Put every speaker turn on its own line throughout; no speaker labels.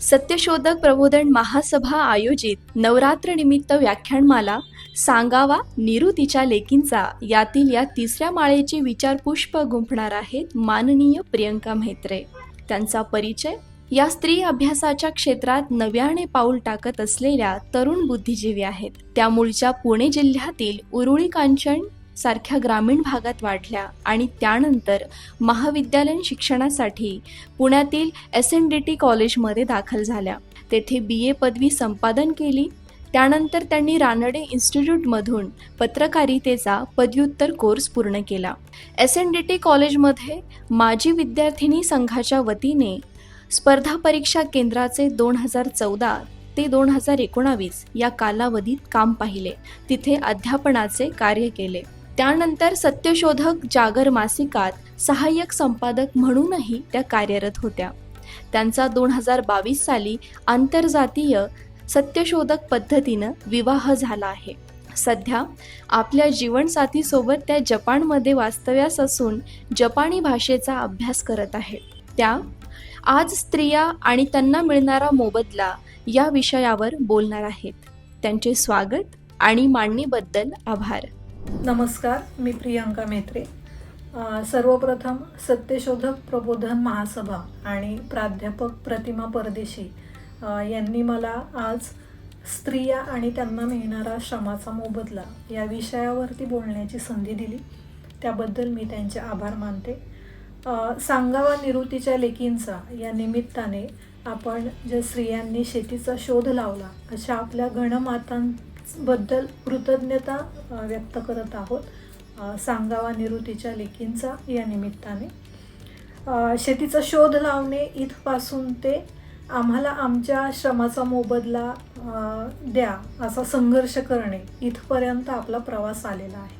सत्यशोधक प्रबोधन महासभा आयोजित नवरात्र निमित्त व्याख्यानमाला सांगावा निरुतीच्या लेकींचा. यातील या तिसऱ्या माळेचे विचारपुष्प गुंफणार आहेत माननीय प्रियंका म्हेत्रे. त्यांचा परिचय या स्त्री अभ्यासाच्या क्षेत्रात नव्याने पाऊल टाकत असलेल्या तरुण बुद्धिजीवी आहेत. त्या मूळच्या पुणे जिल्ह्यातील उरुळी कांचन सारख्या ग्रामीण भागात वाढल्या आणि त्यानंतर महाविद्यालयीन शिक्षणासाठी पुण्यातील एस एन डी टी कॉलेजमध्ये दाखल झाल्या. तेथे बी ए पदवी संपादन केली. त्यानंतर त्यांनी रानडे इन्स्टिट्यूटमधून पत्रकारितेचा पदव्युत्तर कोर्स पूर्ण केला. एस एन डी टी कॉलेजमध्ये माजी विद्यार्थिनी संघाच्या वतीने स्पर्धा परीक्षा केंद्राचे दोन हजार चौदा ते दोन हजार एकोणावीस या कालावधीत काम पाहिले. तिथे अध्यापनाचे कार्य केले. त्यानंतर सत्यशोधक जागर मासिकात सहाय्यक संपादक म्हणूनही त्या कार्यरत होत्या. त्यांचा दोन हजार बावीस साली आंतरजातीय सत्यशोधक पद्धतीनं विवाह झाला आहे. सध्या आपल्या जीवनसाथीसोबत त्या जपानमध्ये वास्तव्यास असून जपानी भाषेचा अभ्यास करत आहेत. त्या आज स्त्रिया आणि त्यांना मिळणारा मोबदला या विषयावर बोलणार आहेत. त्यांचे स्वागत आणि मांडणीबद्दल आभार.
नमस्कार मी प्रियांका मेत्रे. सर्वप्रथम सत्यशोधक प्रबोधन महासभा आणि प्राध्यापक प्रतिमा परदेशी यांनी मला आज स्त्रिया आणि त्यांना मिळणारा श्रमाचा मोबदला या विषयावरती बोलण्याची संधी दिली. त्याबद्दल मी त्यांचे आभार मानते. सांगावा निवृत्तीच्या लेकींचा या निमित्ताने आपण ज्या स्त्रियांनी शेतीचा शोध लावला अशा आपल्या बद्दल कृतज्ञता व्यक्त करत आहोत. सांगावा निवृत्तीच्या लेकींचा या निमित्ताने. शेतीचा शोध लावणे इथपासून ते आम्हाला आमच्या श्रमाचा मोबदला द्या असा संघर्ष करणे इथपर्यंत आपला प्रवास आलेला आहे.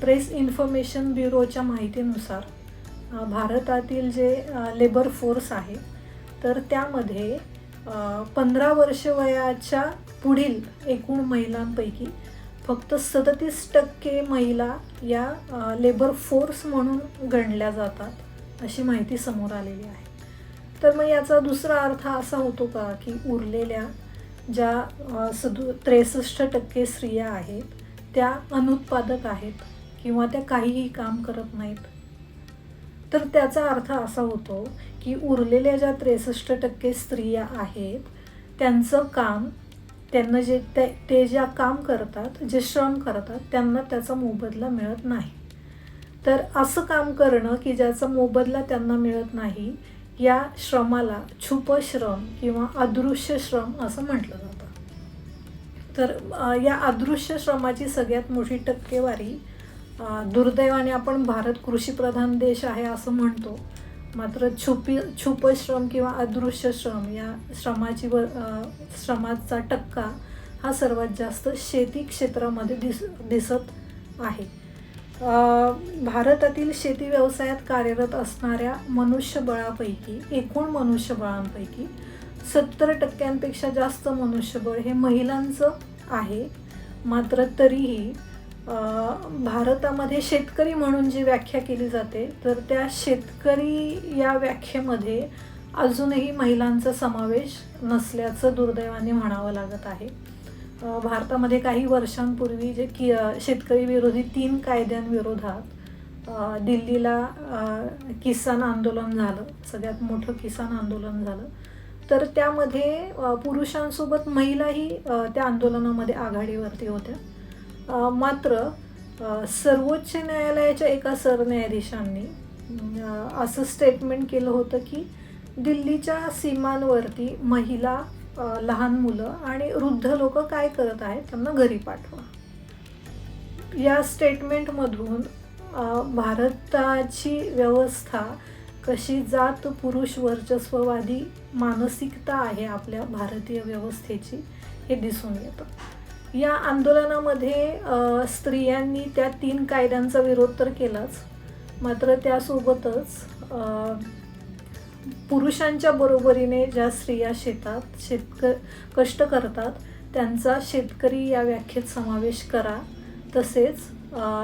प्रेस इन्फॉर्मेशन ब्युरोच्या माहितीनुसार भारतातील जे लेबर फोर्स आहे तर त्यामध्ये पंधरा वर्ष वयाच्या पुढील एकूण महिलांपैकी फक्त सदतीस टक्के महिला या लेबर फोर्स म्हणून गणल्या जातात अशी माहिती समोर आलेली आहे. तर मग याचा दुसरा अर्थ असा होतो का की उरलेल्या ज्या सदु त्रेसष्ट टक्के स्त्रिया आहेत त्या अनुत्पादक आहेत किंवा त्या काहीही काम करत नाहीत? तर त्याचा अर्थ असा होतो की उरलेल्या ज्या त्रेसष्ट टक्के स्त्रिया आहेत त्यांचं काम त्यांना जे ते ते ज्या काम करतात जे श्रम करतात त्यांना त्याचा मोबदला मिळत नाही. तर असं काम करणं की ज्याचा मोबदला त्यांना मिळत नाही या श्रमाला छुप श्रम किंवा अदृश्य श्रम असं म्हटलं जातं. तर या अदृश्य श्रमाची सगळ्यात मोठी टक्केवारी दुर्दैवाने आपण भारत कृषीप्रधान देश आहे असं म्हणतो. मात्र छुपी छुपश्रम किंवा अदृश्य श्रम या श्रमाची व श्रमाचा टक्का हा सर्वात जास्त शेती क्षेत्रामध्ये दिस दिसत आहे. भारतातील शेती व्यवसायात कार्यरत असणाऱ्या मनुष्यबळापैकी एकूण मनुष्यबळांपैकी सत्तर टक्क्यांपेक्षा जास्त मनुष्यबळ हे महिलांचं आहे. मात्र तरीही भारतामध्ये शेतकरी म्हणून जी व्याख्या केली जाते तर त्या शेतकरी या व्याख्येमध्ये अजूनही महिलांचा समावेश नसल्याचं दुर्दैवाने म्हणावं लागत आहे. भारतामध्ये काही वर्षांपूर्वी जे की शेतकरी विरोधी तीन कायद्यांविरोधात दिल्लीला किसान आंदोलन झालं सगळ्यात मोठं किसान आंदोलन झालं. तर त्यामध्ये पुरुषांसोबत महिलाही त्या आंदोलनामध्ये आघाडीवरती होत्या. मात्र सर्वोच्च न्यायालयाच्या एका सरन्यायाधीशांनी असं स्टेटमेंट केलं होतं की दिल्लीच्या सीमांवरती महिला लहान मुलं आणि वृद्ध लोक काय करत आहेत त्यांना घरी पाठवा. या स्टेटमेंटमधून भारताची व्यवस्था कशी जात पुरुष वर्चस्ववादी मानसिकता आहे आपल्या भारतीय व्यवस्थेची हे दिसून येतं. या आंदोलनामध्ये स्त्रियांनी त्या तीन कायद्यांचा विरोध तर केलाच मात्र त्यासोबतच पुरुषांच्या बरोबरीने ज्या स्त्रिया शेतात शेतक कष्ट करतात त्यांचा शेतकरी या व्याख्येत समावेश करा. तसेच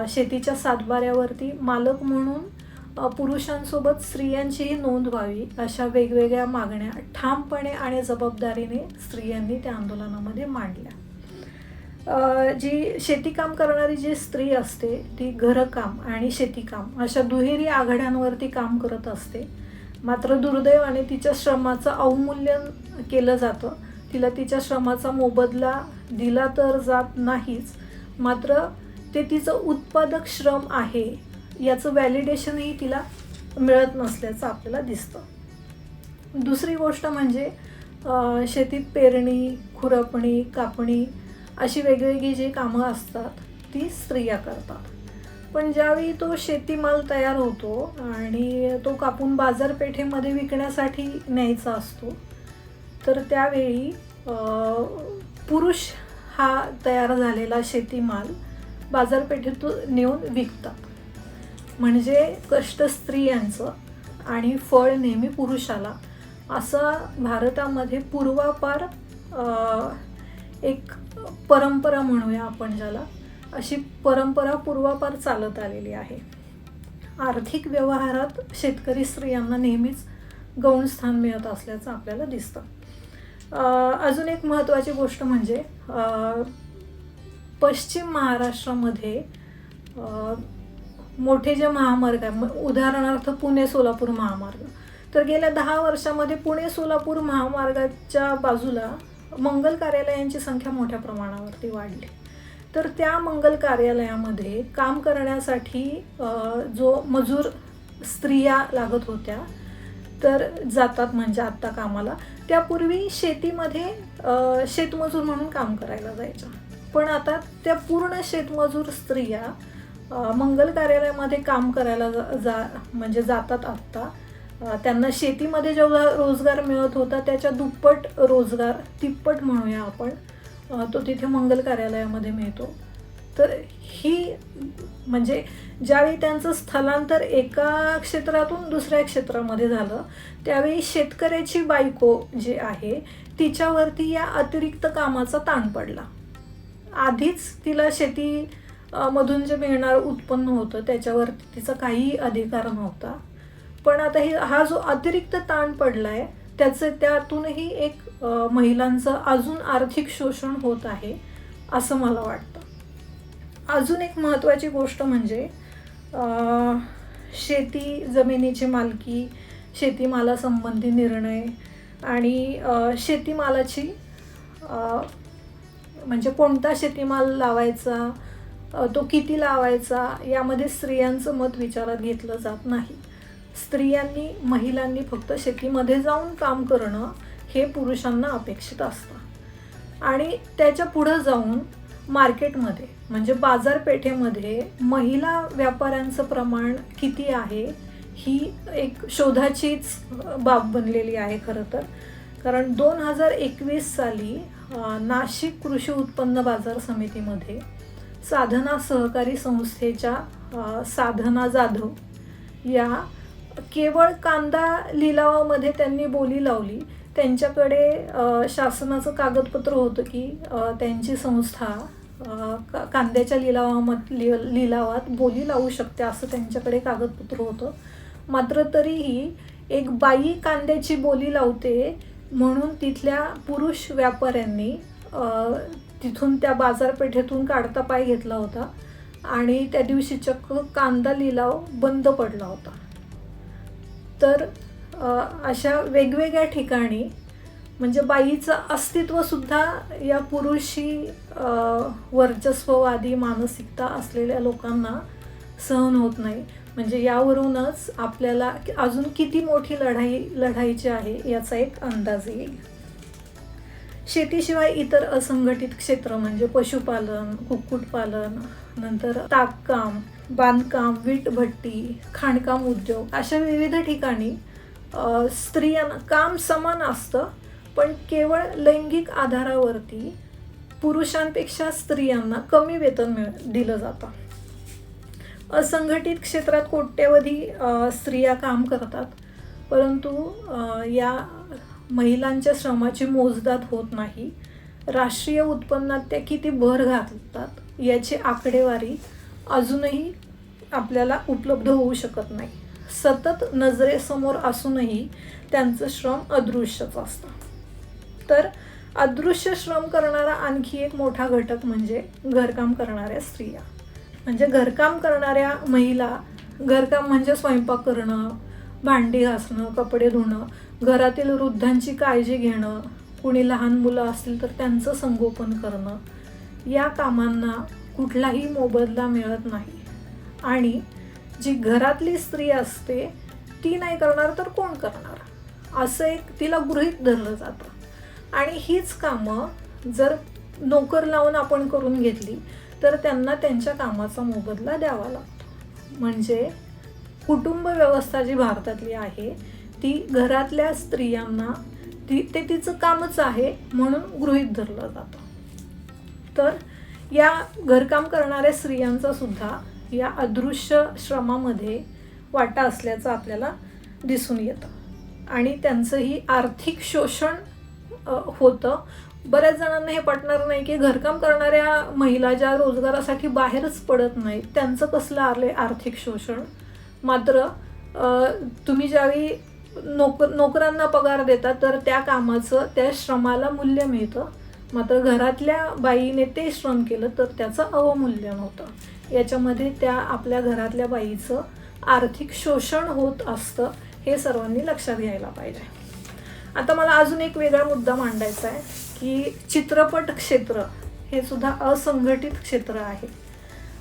शेतीच्या सातबाऱ्यावरती मालक म्हणून पुरुषांसोबत स्त्रियांचीही नोंद व्हावी अशा वेगवेगळ्या मागण्या ठामपणे आणि जबाबदारीने स्त्रियांनी त्या आंदोलनामध्ये मांडल्या. जी शेतीकाम करणारी जी स्त्री असते ती घरकाम आणि शेतीकाम अशा दुहेरी आघाड्यांवरती काम करत असते. मात्र दुर्दैवाने तिच्या श्रमाचं अवमूल्यन केलं जातं. तिला तिच्या श्रमाचा मोबदला दिला तर जात नाहीच. मात्र ते तिचं उत्पादक श्रम आहे याचं व्हॅलिडेशनही तिला मिळत नसल्याचं आपल्याला दिसतं. दुसरी गोष्ट म्हणजे शेतीत पेरणी खुरपणी कापणी अशी वेगवेगळी जी कामं असतात ती स्त्रिया करतात. पण ज्यावेळी तो शेतीमाल तयार होतो आणि तो कापून बाजारपेठेमध्ये विकण्यासाठी न्यायचा असतो तर त्यावेळी पुरुष हा तयार झालेला शेतीमाल बाजारपेठेतून नेऊन विकतात. म्हणजे कष्ट स्त्रियांचं आणि फळ नेहमी पुरुषाला. असा भारतामध्ये पूर्वापार एक परंपरा म्हणूया आपण ज्याला अशी परंपरा पूर्वापार चालत आलेली आहे. आर्थिक व्यवहारात शेतकरी स्त्रियांना नेहमीच गौण स्थान मिळत असल्याचं आपल्याला दिसतं. अजून एक महत्त्वाची गोष्ट म्हणजे पश्चिम महाराष्ट्रामध्ये मोठे जे महामार्ग आहे म- उदाहरणार्थ पुणे सोलापूर महामार्ग. तर गेल्या दहा वर्षामध्ये पुणे सोलापूर महामार्गाच्या बाजूला मंगल कार्यालयांची संख्या मोठ्या प्रमाणावरती वाढली. तर त्या मंगल कार्यालयामध्ये काम करण्यासाठी जो मजूर स्त्रिया लागत होत्या तर जातात म्हणजे आत्ता कामाला. त्यापूर्वी शेतीमध्ये शेतमजूर म्हणून काम करायला जायच्या पण आता त्या पूर्ण शेतमजूर स्त्रिया मंगल कार्यालयामध्ये काम करायला जा जा म्हणजे जातात आत्ता. त्यांना शेतीमध्ये जेवढा रोजगार मिळत होता त्याच्या दुप्पट रोजगार तिप्पट म्हणूया आपण तो तिथे मंगल कार्यालयामध्ये मिळतो. तर ही म्हणजे ज्यावेळी त्यांचं स्थलांतर एका क्षेत्रातून दुसऱ्या क्षेत्रामध्ये झालं त्यावेळी शेतकऱ्याची बायको जी आहे तिच्यावरती या अतिरिक्त कामाचा ताण पडला. आधीच तिला शेती मधून जे मिळणारं उत्पन्न होतं त्याच्यावरती तिचा काहीही अधिकार नव्हता. पण आता हे हा जो अतिरिक्त ताण पडला आहे त्याचं त्यातूनही एक महिलांचं अजून आर्थिक शोषण होत आहे असं मला वाटतं. अजून एक महत्त्वाची गोष्ट म्हणजे शेती जमिनीची मालकी शेतीमालासंबंधी निर्णय आणि शेतीमालाची म्हणजे कोणता शेतीमाल लावायचा तो किती लावायचा यामध्ये स्त्रियांचं मत विचारात घेतलं जात नाही. स्त्रियांनी महिलांनी फक्त शेतीमध्ये जाऊन काम करणं हे पुरुषांना अपेक्षित असतं. आणि त्याच्या पुढं जाऊन मार्केटमध्ये म्हणजे बाजारपेठेमध्ये महिला व्यापाऱ्यांचं प्रमाण किती आहे ही एक शोधाचीच बाब बनलेली आहे खरं तर. कारण दोन हजार एकवीस साली नाशिक कृषी उत्पन्न बाजार समितीमध्ये साधना सहकारी संस्थेच्या साधना जाधव या केवळ कांदा लिलावामध्ये त्यांनी बोली लावली. त्यांच्याकडे शासनाचं कागदपत्र होतं की त्यांची संस्था का- कांद्याच्या लिलावामध लि लिलावात बोली लावू शकते असं त्यांच्याकडे कागदपत्र होतं. मात्र तरीही एक बाई कांद्याची बोली लावते म्हणून तिथल्या पुरुष व्यापाऱ्यांनी तिथून त्या बाजारपेठेतून काढता पाय घेतला होता आणि त्या दिवशी चक्क कांदा लिलाव बंद पडला होता. तर अशा वेगवेगळ्या ठिकाणी म्हणजे बाईचं अस्तित्वसुद्धा या पुरुषी वर्चस्ववादी मानसिकता असलेल्या लोकांना सहन होत नाही. म्हणजे यावरूनच आपल्याला अजून किती मोठी लढाई लढायची आहे याचा एक अंदाज येईल. शेतीशिवाय इतर असंघटित क्षेत्र म्हणजे पशुपालन कुक्कुटपालन नंतर तागकाम बांधकाम वीटभट्टी खाणकाम उद्योग अशा विविध ठिकाणी स्त्रियांना काम समान असतं पण केवळ लैंगिक आधारावरती पुरुषांपेक्षा स्त्रियांना कमी वेतन मिळ दिलं जातं. असंघटित क्षेत्रात कोट्यवधी स्त्रिया काम करतात परंतु या महिलांच्या श्रमाची मोजदाद होत नाही. राष्ट्रीय उत्पन्नात त्या किती भर घालतात याची आकडेवारी अजूनही आपल्याला उपलब्ध होऊ शकत नाही. सतत नजरेसमोर असूनही त्यांचं श्रम अदृश्यच असतं. तर अदृश्य श्रम करणारा आणखी एक मोठा घटक म्हणजे घरकाम करणाऱ्या स्त्रिया. म्हणजे घरकाम करणाऱ्या महिला घरकाम म्हणजे स्वयंपाक करणं भांडी घासणं कपडे धुणं घरातील वृद्धांची काळजी घेणं कुणी लहान मुलं असतील तर त्यांचं संगोपन करणं या कामांना कुठलाही मोबदला मिळत नाही. आणि जी घरातली स्त्री असते ती नाही करणार तर कोण करणार? असं एक तिला गृहीत धरलं जातं. आणि हीच कामं जर नोकर लावून आपण करून घेतली तर त्यांना त्यांच्या कामाचा मोबदला द्यावा लागतो. म्हणजे कुटुंब व्यवस्था जी भारतातली आहे ती घरातल्या स्त्रियांना ती ते तिचं कामच आहे म्हणून गृहीत धरलं जातं. तर या घरकाम करणाऱ्या स्त्रियांचा सुद्धा या अदृश्य श्रमामध्ये वाटा असल्याचं आपल्याला दिसून येतं. आणि त्यांचंही आर्थिक शोषण होतं. बऱ्याच जणांना हे पटणार नाही की घरकाम करणाऱ्या महिला ज्या रोजगारासाठी बाहेरच पडत नाहीत त्यांचं कसलं आले आर्थिक शोषण? मात्र तुम्ही ज्यावेळी नोक नोकरांना पगार देता तर त्या कामाचं त्या श्रमाला मूल्य मिळतं. मात्र घरातल्या बाईने ते श्रम केलं तर त्याचं अवमूल्यन होतं याच्यामध्ये त्या आपल्या घरातल्या बाईचं आर्थिक शोषण होत असतं हे सर्वांनी लक्षात घ्यायला पाहिजे. आता मला अजून एक वेगळा मुद्दा मांडायचा आहे की चित्रपट क्षेत्र हे सुद्धा असंघटित क्षेत्र आहे.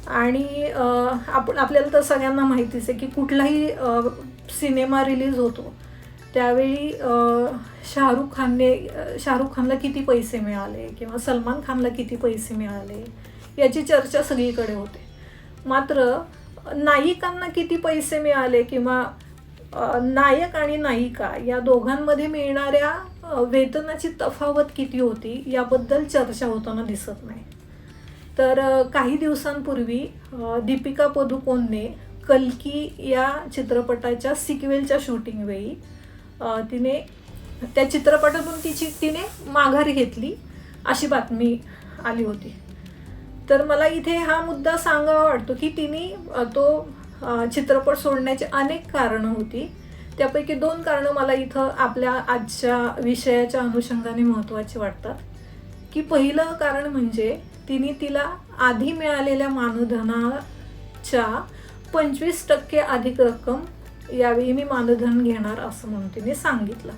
आणि आपण आपल्याला तर सगळ्यांना माहितीच आहे की कुठलाही सिनेमा रिलीज होतो त्यावेळी शाहरुख खानने शाहरुख खानला किती पैसे मिळाले किंवा सलमान खानला किती पैसे मिळाले याची चर्चा सगळीकडे होते. मात्र नायिकांना किती पैसे मिळाले किंवा नायक आणि नायिका या दोघांमध्ये मिळणाऱ्या वेतनाची तफावत किती होती याबद्दल चर्चा होताना दिसत नाही. तर काही दिवसांपूर्वी दीपिका पदुकोणने कल्की या चित्रपटाच्या सिक्वेलच्या शूटिंगवेळी तिने त्या चित्रपटातून तिची तिने माघार घेतली अशी बातमी आली होती. तर मला इथे हा मुद्दा सांगावा वाटतो की तिने तो चित्रपट सोडण्याची अनेक कारणं होती. त्यापैकी दोन कारणं मला इथं आपल्या आजच्या विषयाच्या अनुषंगाने महत्त्वाची वाटतात. की पहिलं कारण म्हणजे तिने तिला आधी मिळालेल्या मानधनाच्या पंचवीस टक्के अधिक रक्कम यावेळी मी मानधन घेणार असं म्हणून तिने सांगितलं.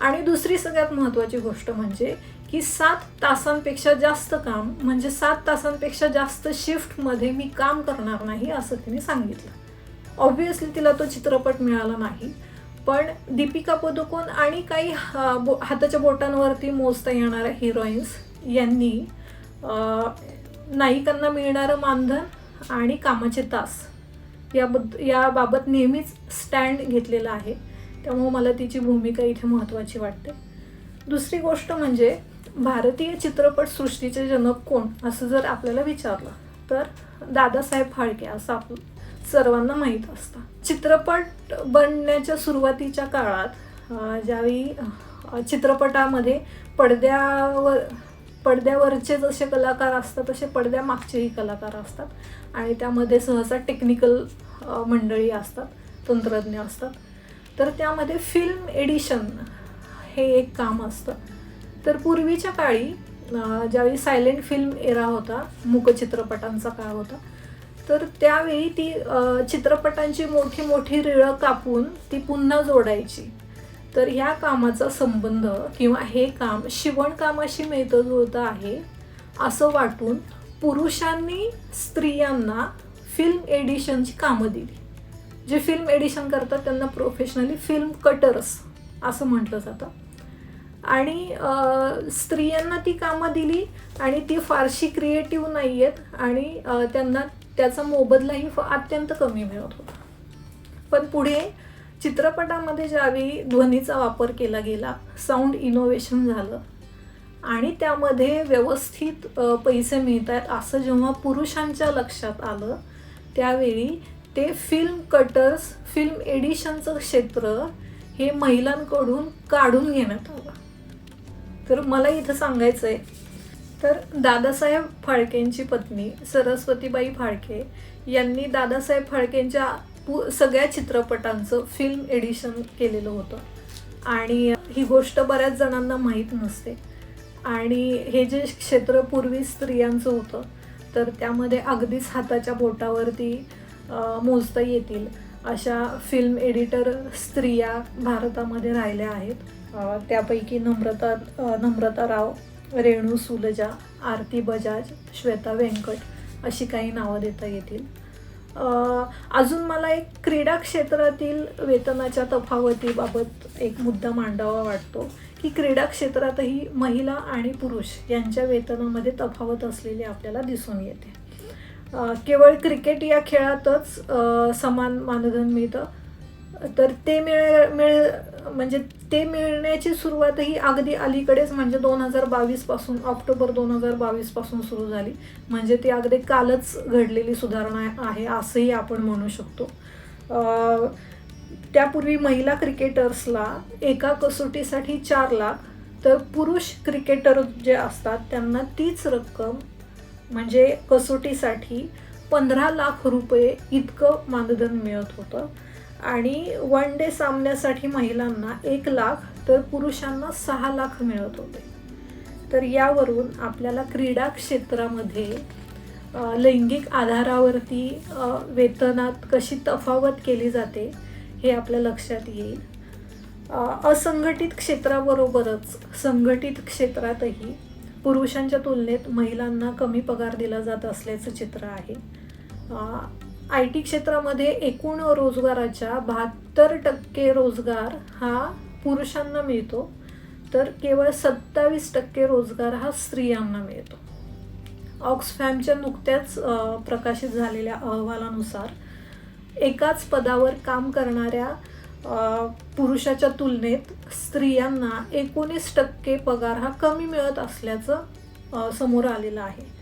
आणि दुसरी सगळ्यात महत्त्वाची गोष्ट म्हणजे की सात तासांपेक्षा जास्त काम म्हणजे सात तासांपेक्षा जास्त शिफ्टमध्ये मी काम करणार नाही असं तिने सांगितलं. ऑब्व्हियसली तिला तो चित्रपट मिळाला नाही पण दीपिका पदुकोण आणि काही हा- बो- हाताच्या बोटांवरती मोजता येणाऱ्या हिरोईन्स यांनी नायिकांना मिळणारं मानधन आणि कामाचे तास याबद्द याबाबत नेहमीच स्टँड घेतलेला आहे. त्यामुळे मला तिची भूमिका इथे महत्त्वाची वाटते. दुसरी गोष्ट म्हणजे भारतीय चित्रपटसृष्टीचे जनक कोण असं जर आपल्याला विचारलं तर दादासाहेब फाळके असं आपलं सर्वांना माहीत असतं. चित्रपट बनण्याच्या सुरुवातीच्या काळात ज्यावेळी चित्रपटामध्ये पडद्यावर पडद्यावरचे जसे कलाकार असतात तसे पडद्यामागचेही कलाकार असतात. आणि त्यामध्ये सहसा टेक्निकल मंडळी असतात तंत्रज्ञ असतात. तर त्यामध्ये फिल्म एडिशन हे एक काम असतं. तर पूर्वीच्या काळी ज्यावेळी सायलेंट फिल्म एरा होता मूकचित्रपटांचा काळ होता तर त्यावेळी ती चित्रपटांची मोठी मोठी रिळं कापून ती पुन्हा जोडायची. तर ह्या कामाचा संबंध किंवा हे काम शिवणकामाशी मिळतं जुळतं आहे असं वाटून पुरुषांनी स्त्रियांना फिल्म एडिशनची कामं दिली. जे फिल्म एडिशन करतात त्यांना प्रोफेशनली फिल्म कटर्स असं म्हटलं जातं. आणि स्त्रियांना ती कामं दिली आणि ती फारशी क्रिएटिव्ह नाही आहेत आणि त्यांना त्याचा मोबदलाही अत्यंत कमी मिळत होता. पण पुढे चित्रपटामध्ये ज्यावेळी ध्वनीचा वापर केला गेला साऊंड इनोव्हेशन झालं आणि त्यामध्ये व्यवस्थित पैसे मिळत आहेत असं जेव्हा पुरुषांच्या लक्षात आलं त्यावेळी ते फिल्म कटर्स फिल्म एडिशनचं क्षेत्र हे महिलांकडून काढून घेण्यात आलं. तर मला इथं सांगायचं आहे तर दादासाहेब फाळकेंची पत्नी सरस्वतीबाई फाळके यांनी दादासाहेब फाळकेंच्या पु सगळ्या चित्रपटांचं फिल्म एडिशन केलेलं होतं. आणि ही गोष्ट बऱ्याच जणांना माहीत नसते. आणि हे जे क्षेत्र पूर्वी स्त्रियांचं होतं तर त्यामध्ये अगदीच हाताच्या बोटावरती मोजता येतील अशा फिल्म एडिटर स्त्रिया भारतामध्ये राहिल्या आहेत. त्यापैकी नम्रता नम्रता राव रेणू सुलजा आरती बजाज श्वेता व्यंकट अशी काही नावं देता येतील. अजून मला एक क्रीडा क्षेत्रातील वेतनाच्या तफावतीबाबत एक मुद्दा मांडावा वाटतो की क्रीडा क्षेत्रातही महिला आणि पुरुष यांच्या वेतनामध्ये तफावत असलेली आपल्याला दिसून येते. केवळ क्रिकेट या खेळातच समान मानधन मिळतं. तर ते मिळ मिळ म्हणजे ते मिळण्याची सुरुवातही अगदी अलीकडेच म्हणजे दोन हजार बावीसपासून ऑक्टोबर दोन हजार बावीसपासून सुरू झाली. म्हणजे ती अगदी कालच घडलेली सुधारणा आहे असंही आपण म्हणू शकतो. त्यापूर्वी महिला क्रिकेटर्सला एका कसोटीसाठी चार लाख तर पुरुष क्रिकेटर जे असतात त्यांना तीच रक्कम म्हणजे कसोटीसाठी पंधरा लाख रुपये इतकं मानधन मिळत होतं. आणि वन डे सामन्यासाठी महिलांना एक लाख तर पुरुषांना सहा लाख मिळत होते. तर यावरून आपल्याला क्रीडा क्षेत्रामध्ये लैंगिक आधारावरती वेतनात कशी तफावत केली जाते हे आपल्या लक्षात येईल. असंघटित क्षेत्राबरोबरच संघटित क्षेत्रातही पुरुषांच्या तुलनेत महिलांना कमी पगार दिला जात असल्याचं चित्र आहे. आय टी क्षेत्रामध्ये एकूण रोजगाराच्या बहात्तर टक्के रोजगार हा पुरुषांना मिळतो तर केवळ सत्तावीस टक्के रोजगार हा स्त्रियांना मिळतो. ऑक्सफॅमच्या नुकत्याच प्रकाशित झालेल्या अहवालानुसार एकाच पदावर काम करणाऱ्या पुरुषाच्या तुलनेत स्त्रियांना एकोणीस टक्के पगार हा कमी मिळत असल्याचं समोर आलेलं आहे.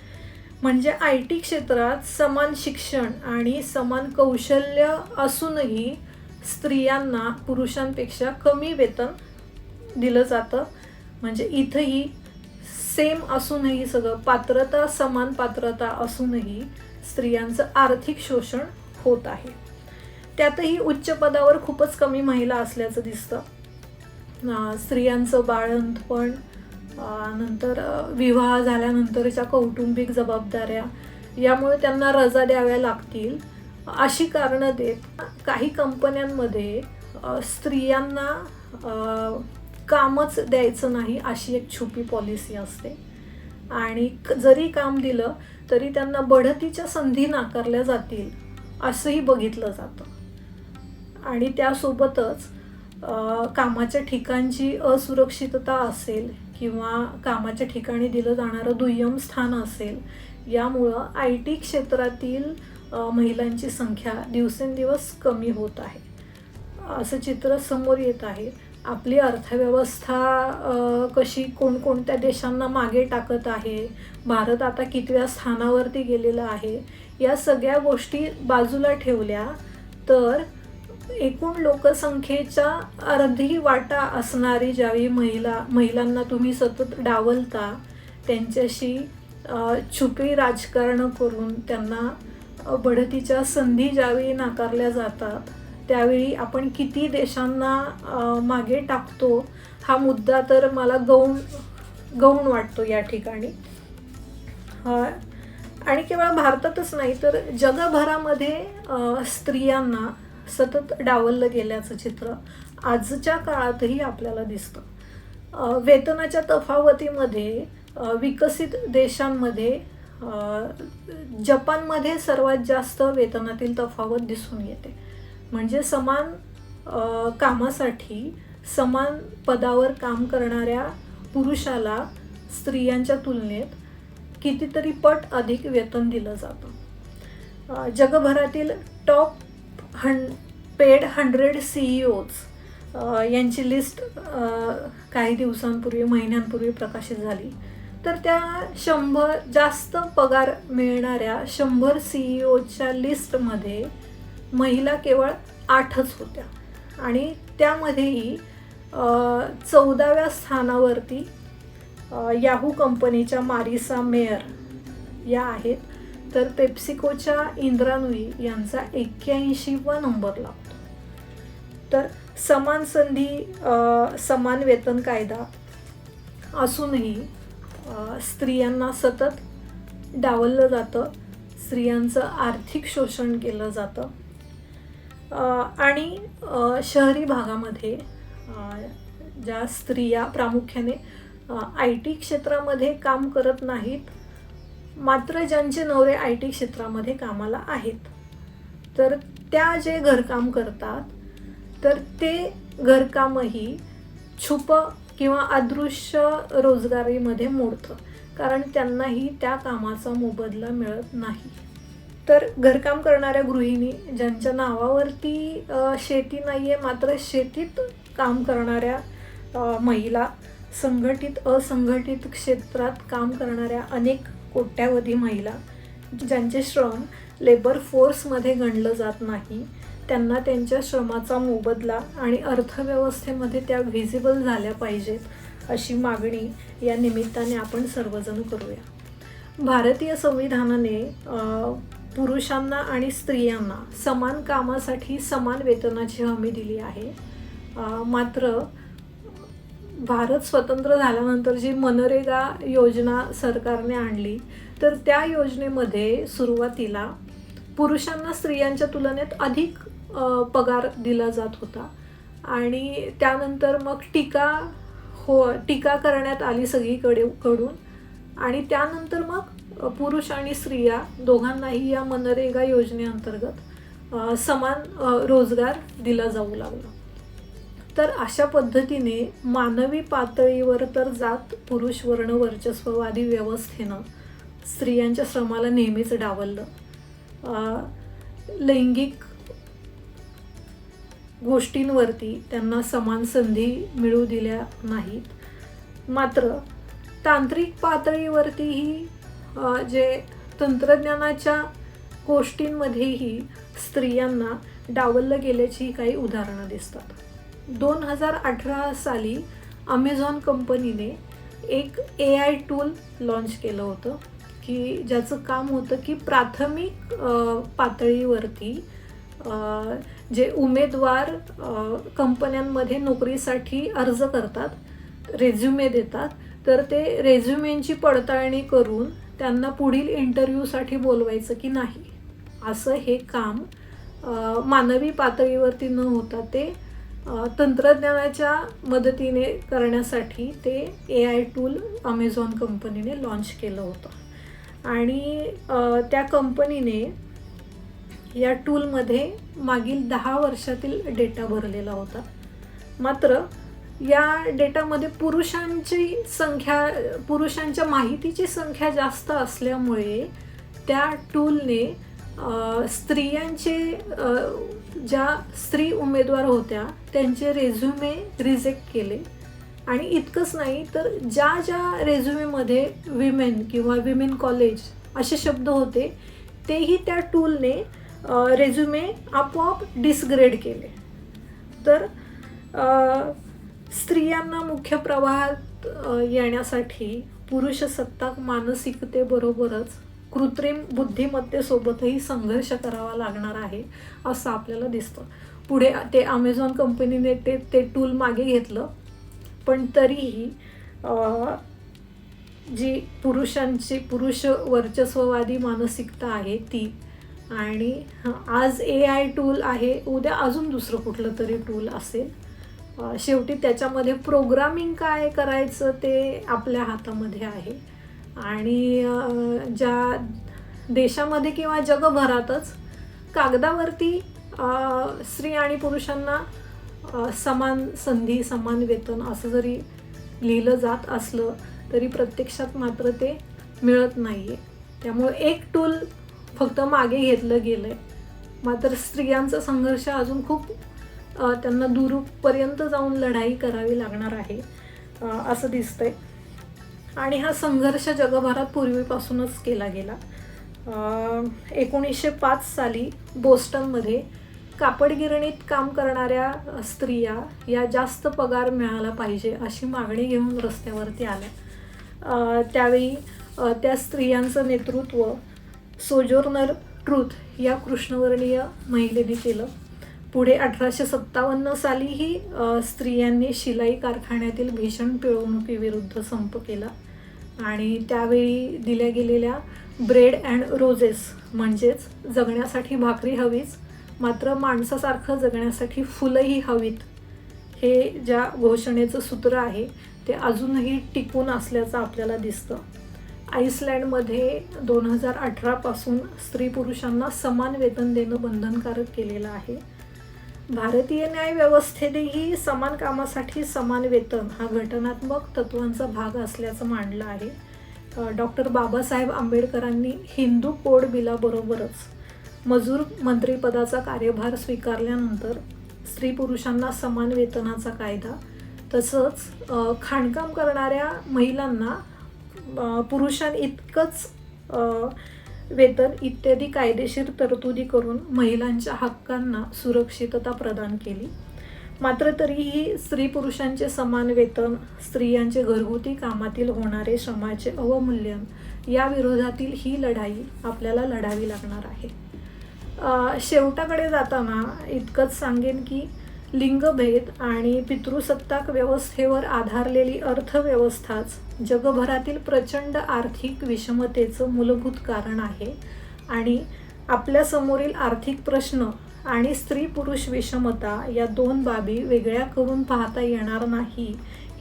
म्हणजे आय टी क्षेत्रात समान शिक्षण आणि समान कौशल्य असूनही स्त्रियांना पुरुषांपेक्षा कमी वेतन दिलं जातं. म्हणजे इथंही सेम असूनही सगळं पात्रता समान पात्रता असूनही स्त्रियांचं आर्थिक शोषण होत आहे. त्यातही उच्च पदावर खूपच कमी महिला असल्याचं दिसतं. स्त्रियांचं बाळंतपण नंतर विवाह झाल्यानंतरच्या कौटुंबिक जबाबदाऱ्या यामुळे त्यांना रजा द्याव्या लागतील. अशी कारणं देत काही कंपन्यांमध्ये स्त्रियांना कामच द्यायचं नाही अशी एक छुपी पॉलिसी असते. आणि जरी काम दिलं तरी त्यांना बढतीच्या संधी नाकारल्या जातील असंही बघितलं जातं. आणि त्यासोबतच कामाच्या ठिकाणची असुरक्षितता असेल किंवा कामाच्या ठिकाणी दिलं जाणारं दुय्यम स्थान असेल यामुळं आय टी क्षेत्रातील महिलांची संख्या दिवसेंदिवस कमी होत आहे. असं चित्र समोर येत आहे. आपली अर्थव्यवस्था कशी कोणकोणत्या देशांना मागे टाकत आहे भारत आता कितव्या स्थानावरती गेलेला आहे या सगळ्या गोष्टी बाजूला ठेवल्या तर एकूण लोकसंख्येच्या अर्धी वाटा असणारी ज्यावेळी महिला महिलांना तुम्ही सतत डावलता त्यांच्याशी छुपी राजकारण करून त्यांना बढतीच्या संधी ज्यावेळी नाकारल्या जातात त्यावेळी आपण किती देशांना मागे टाकतो हा मुद्दा तर मला गौण गौण वाटतो या ठिकाणी. आणि केवळ भारतातच नाही तर जगभरामध्ये स्त्रियांना सतत डावललं गेल्याचं चित्र आजच्या काळातही आपल्याला दिसतं. वेतनाच्या तफावतीमध्ये विकसित देशांमध्ये जपानमध्ये सर्वात जास्त वेतनातील तफावत दिसून येते. म्हणजे समान कामासाठी समान पदावर काम करणाऱ्या पुरुषाला स्त्रियांच्या तुलनेत कितीतरी पट अधिक वेतन दिलं जातं. जगभरातील top hmm paid hundred C E Os यांची लिस्ट काही दिवसांपूर्वी महिन्यांपूर्वी प्रकाशित झाली. तर त्या शंभर जास्त पगार मिळणाऱ्या शंभर सी ई ओच्या लिस्टमध्ये महिला केवळ आठच होत्या. आणि त्यामध्येही चौदाव्या स्थानावरती याहू कंपनीच्या मारिसा मेयर या आहेत. तर पेप्सिकोच्या इंद्रानुई यांचा एक्क्याऐंशीवा नंबर लागतो. तर समान संधी समान वेतन कायदा असूनही स्त्रियांना सतत डावललं जातं स्त्रियांचं आर्थिक शोषण केलं जातं. आणि शहरी भागामध्ये ज्या स्त्रिया प्रामुख्याने आय टी क्षेत्रामध्ये काम करत नाहीत मात्र ज्यांचे नवरे आय टी क्षेत्रामध्ये कामाला आहेत. तर त्या जे घरकाम करतात तर ते घरकामही छुप किंवा अदृश्य रोजगारीमध्ये मोडतं. कारण त्यांनाही त्या कामाचा मोबदला मिळत नाही. तर घरकाम करणाऱ्या गृहिणी ज्यांच्या नावावरती शेती नाही आहे मात्र शेतीत काम करणाऱ्या महिला संघटित असंघटित क्षेत्रात काम करणाऱ्या अनेक कोट्यावधी महिला ज्यांचे श्रम लेबर फोर्समध्ये गणलं जात नाही त्यांना त्यांच्या श्रमाचा मोबदला आणि अर्थव्यवस्थेमध्ये त्या व्हिजिबल झाल्या पाहिजेत अशी मागणी या निमित्ताने आपण सर्वजण करूया. भारतीय संविधानाने पुरुषांना आणि स्त्रियांना समान कामासाठी समान वेतनाची हमी दिली आहे. मात्र भारत स्वतंत्र झाल्यानंतर जी मनरेगा योजना सरकारने आणली तर त्या योजनेमध्ये सुरुवातीला पुरुषांना स्त्रियांच्या तुलनेत अधिक पगार दिला जात होता. आणि त्यानंतर मग टीका हो टीका करण्यात आली सगळीकडे कडून. आणि त्यानंतर मग पुरुष आणि स्त्रिया दोघांनाही या मनरेगा योजनेअंतर्गत समान रोजगार दिला जाऊ लागला. तर अशा पद्धतीने मानवी पातळीवर तर जात पुरुष वर्ण वर्चस्ववादी व्यवस्थेनं स्त्रियांच्या श्रमाला नेहमीच डावललं. लैंगिक गोष्टींवरती त्यांना समान संधी मिळू दिल्या नाहीत. मात्र तांत्रिक पातळीवरतीही जे तंत्रज्ञानाच्या गोष्टींमध्येही स्त्रियांना डावललं गेल्याची काही उदाहरणं दिसतात. दोन हजार अठरा साली अमेझॉन कंपनीने एक ए आय टूल लॉन्च केलं होतं की ज्याचं काम होतं की प्राथमिक पातळीवरती जे उमेदवार कंपन्यांमध्ये नोकरीसाठी अर्ज करतात रेझ्युमे देतात तर ते रेझ्युमेंची पडताळणी करून त्यांना पुढील इंटरव्ह्यूसाठी बोलवायचं की नाही. असं हे काम मानवी पातळीवरती न होता ते तंत्रज्ञानाच्या मदतीने करण्यासाठी ते ए आय टूल अमेझॉन कंपनीने लॉन्च केलं होतं. आणि त्या कंपनीने या टूलमध्ये मागील दहा वर्षातील डेटा भरलेला होता. मात्र या डेटामध्ये पुरुषांची संख्या पुरुषांच्या माहितीची संख्या जास्त असल्यामुळे त्या टूलने स्त्रियांचे ज्या स्त्री उमेदवार होत्या त्यांचे रेझ्युमे रिजेक्ट केले. आणि इतकंच नाही तर ज्या ज्या रेझ्युमेमध्ये विमेन किंवा विमेन कॉलेज असे शब्द होते तेही त्या टूलने रेझ्युमे आपोआप डिसग्रेड केले. तर स्त्रियांना मुख्य प्रवाहात अ, येण्यासाठी पुरुषसत्ताक मानसिकतेबरोबरच कृत्रिम बुद्धिमत्तेसोबतही संघर्ष करावा लागणार आहे असं आपल्याला दिसतं. पुढे ते अमेझॉन कंपनीने ते ते टूल मागे घेतलं. पण तरीही जी पुरुषांची पुरुष वर्चस्ववादी मानसिकता आहे ती आणि आज ए आय टूल आहे उद्या अजून दुसरं कुठलं तरी टूल असेल. शेवटी त्याच्यामध्ये प्रोग्रामिंग काय करायचं ते आपल्या हातामध्ये आहे. आणि ज्या देशामध्ये किंवा जगभरातच कागदावरती स्त्री आणि पुरुषांना समान संधी समान वेतन असं जरी लिहिलं जात असलं तरी प्रत्यक्षात मात्र ते मिळत नाही आहे त्यामुळे एक टूल फक्त मागे घेतलं गेलं आहे मात्र स्त्रियांचा संघर्ष अजून खूप त्यांना दूरपर्यंत जाऊन लढाई करावी लागणार आहे असं दिसतंय. आणि हा संघर्ष जगभरात पूर्वीपासूनच केला गेला. एकोणीसशे पाच साली बोस्टनमध्ये कापड गिरणीत काम करणाऱ्या स्त्रिया या जास्त पगार मिळाला पाहिजे अशी मागणी घेऊन रस्त्यावरती आल्या. त्यावेळी त्या स्त्रियांचं नेतृत्व सोजोर्नर ट्रूथ या कृष्णवर्णीय महिलेने केलं. पुढे अठराशे सत्तावन्न सालीही स्त्रियांनी शिलाई कारखान्यातील भीषण पिळवणुकीविरुद्ध संप केला. आणि त्यावेळी दिल्या गेलेल्या ब्रेड अँड रोजेस म्हणजेच जगण्यासाठी भाकरी हवीच मात्र माणसासारखं जगण्यासाठी फुलंही हवीत हे ज्या घोषणेचं सूत्र आहे ते अजूनही टिकून असल्याचं आपल्याला दिसतं. आईसलँडमध्ये दोन हजार अठरापासून स्त्री पुरुषांना समान वेतन देणं बंधनकारक केलेलं आहे. भारतीय न्यायव्यवस्थेनेही समान कामासाठी समान वेतन हा घटनात्मक तत्वांचा भाग असल्याचं मांडलं आहे. डॉक्टर बाबासाहेब आंबेडकरांनी हिंदू कोड बिलाबरोबरच मजूर मंत्रिपदाचा कार्यभार स्वीकारल्यानंतर स्त्री पुरुषांना समान वेतनाचा कायदा तसंच खाणकाम करणाऱ्या महिलांना पुरुषां पुरुषांइतकंच वेतन इत्यादी कायदेशीर तरतुदी करून महिलांच्या हक्कांना सुरक्षितता प्रदान केली. मात्र तरीही स्त्री पुरुषांचे समान वेतन स्त्रियांचे घरगुती कामातील होणारे श्रमाचे अवमूल्यन या विरोधातील ही लढाई आपल्याला लढावी लागणार आहे. शेवटाकडे जाताना इतकंच सांगेन की लिंगभेद आणि पितृसत्ताक व्यवस्थेवर आधारलेली अर्थव्यवस्थाच जगभरातील प्रचंड आर्थिक विषमतेचं मूलभूत कारण आहे आणि आपल्यासमोरील आर्थिक प्रश्न आणि स्त्री पुरुष विषमता या दोन बाबी वेगळ्या करून पाहता येणार नाही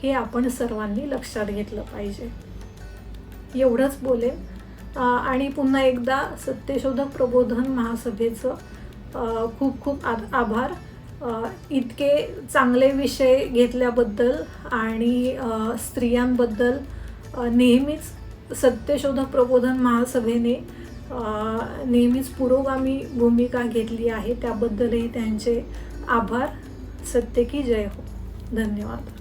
हे आपण सर्वांनी लक्षात घेतलं पाहिजे. एवढंच बोलेन. आणि पुन्हा एकदा सत्यशोधक प्रबोधन महासभेचं खूप खूप आ आभार. इतके चांगले विषय घेतल्याबद्दल आणि स्त्रियांबद्दल नेहमीच सत्यशोधक प्रबोधन महासभेने नेहमीच पुरोगामी भूमिका घेतली आहे. त्याबद्दलही त्यांचे आभार. सत्य की जय हो. धन्यवाद.